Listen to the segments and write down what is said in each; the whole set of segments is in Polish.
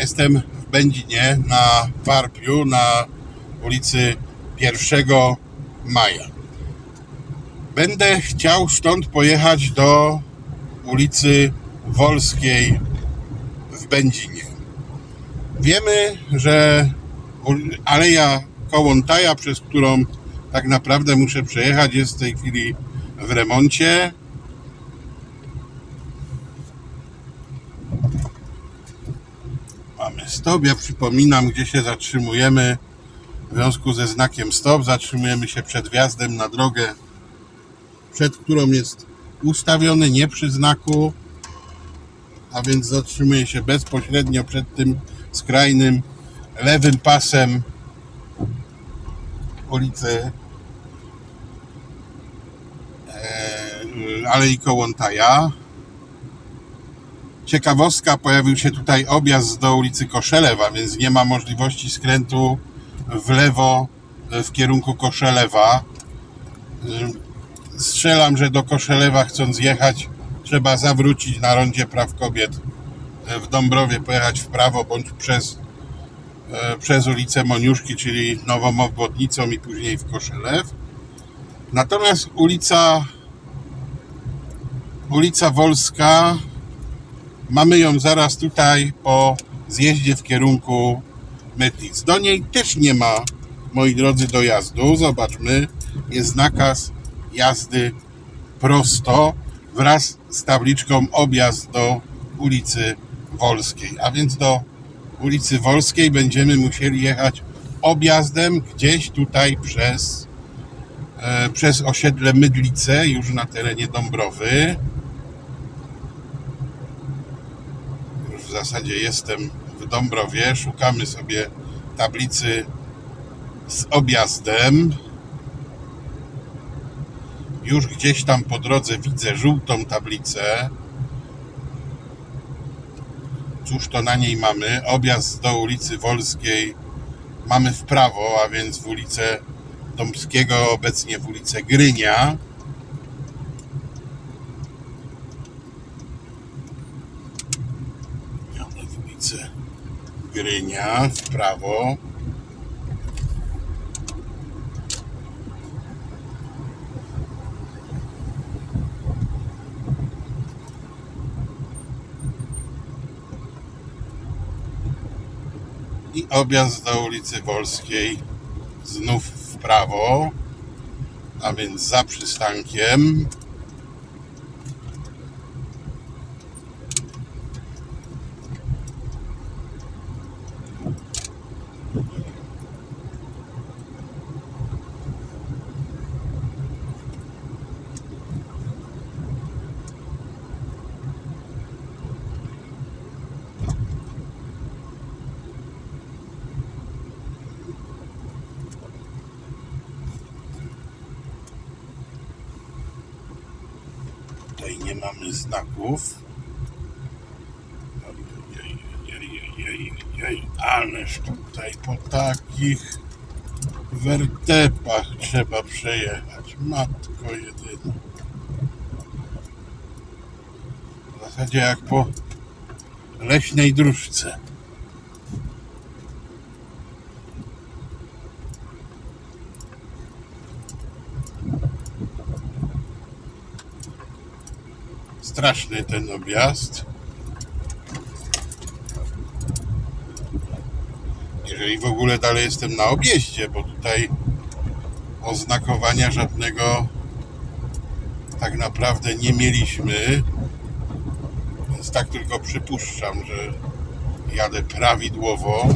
Jestem w Będzinie na Warpiu, na ulicy 1 Maja. Będę chciał stąd pojechać do ulicy Wolskiej w Będzinie. Wiemy, że Aleja Kołątaja, przez którą tak naprawdę muszę przejechać, jest w tej chwili w remoncie. Mamy stop. Ja przypominam, gdzie się zatrzymujemy. W związku ze znakiem stop zatrzymujemy się przed wjazdem na drogę, przed którą jest ustawiony, nie przy znaku, a więc zatrzymuje się bezpośrednio przed tym skrajnym lewym pasem ulicy e, Alei Kołątaja. Ciekawostka, pojawił się tutaj objazd do ulicy Koszelewa, więc nie ma możliwości skrętu w lewo e, w kierunku Koszelewa. E, Strzelam, że do Koszelewa chcąc jechać trzeba zawrócić na rondzie praw kobiet e, w Dąbrowie, pojechać w prawo bądź przez, przez ulicę Moniuszki, czyli nową obwodnicą i później w Koszelew. Natomiast ulica ulica Wolska Mamy ją zaraz tutaj po zjeździe w kierunku Mytlic. Do niej też nie ma, moi drodzy, dojazdu. Zobaczmy, jest nakaz jazdy prosto wraz z tabliczką objazd do ulicy Wolskiej. A więc do ulicy Wolskiej będziemy musieli jechać objazdem gdzieś tutaj przez, e, przez osiedle Mydlice, już na terenie Dąbrowy. już w zasadzie jestem w Dąbrowie. Szukamy sobie tablicy z objazdem. Już gdzieś tam po drodze widzę żółtą tablicę. Cóż to na niej mamy? Objazd do ulicy Wolskiej mamy w prawo, a więc w ulicę Dąbskiego, obecnie w ulicę Grynia. Jadę w ulicę Grynia w prawo. I objazd do ulicy Wolskiej znów w prawo, a więc za przystankiem. Tutaj nie mamy znaków. Ależ tutaj po takich wertepach trzeba przejechać. Matko jedyna. W zasadzie jak po leśnej dróżce. Straszny ten objazd. Jeżeli w ogóle dalej jestem na objeździe, bo tutaj oznakowania żadnego tak naprawdę nie mieliśmy. Więc tak tylko przypuszczam, że jadę prawidłowo.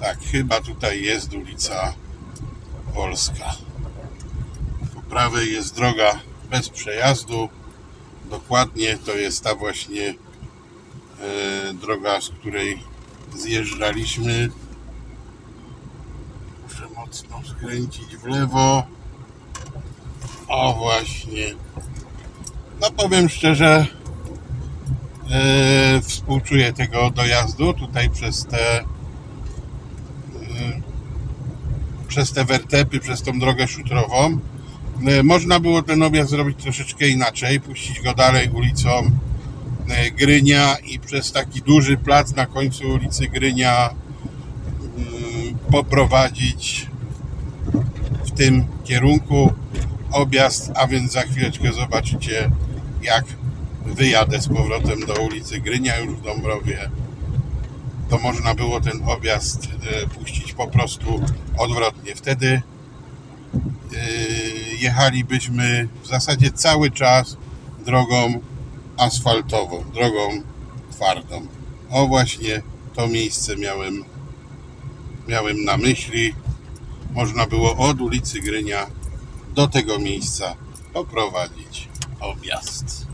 Tak, chyba tutaj jest ulica Wolska. Po prawej jest droga bez przejazdu. Dokładnie to jest ta właśnie e, droga, z której zjeżdżaliśmy. Muszę mocno skręcić w lewo. O właśnie. No powiem szczerze, e, współczuję tego dojazdu tutaj przez te przez te wertepy, przez tą drogę szutrową. E, Można było ten objazd zrobić troszeczkę inaczej, puścić go dalej ulicą e, Grynia i przez taki duży plac na końcu ulicy Grynia poprowadzić w tym kierunku objazd, a więc za chwileczkę zobaczycie jak wyjadę z powrotem do ulicy Grynia już w Dąbrowie to można było ten objazd e, puścić po prostu odwrotnie. Wtedy e, jechalibyśmy w zasadzie cały czas drogą asfaltową, drogą twardą. O właśnie to miejsce miałem, miałem na myśli. Można było od ulicy Grynia do tego miejsca poprowadzić objazd.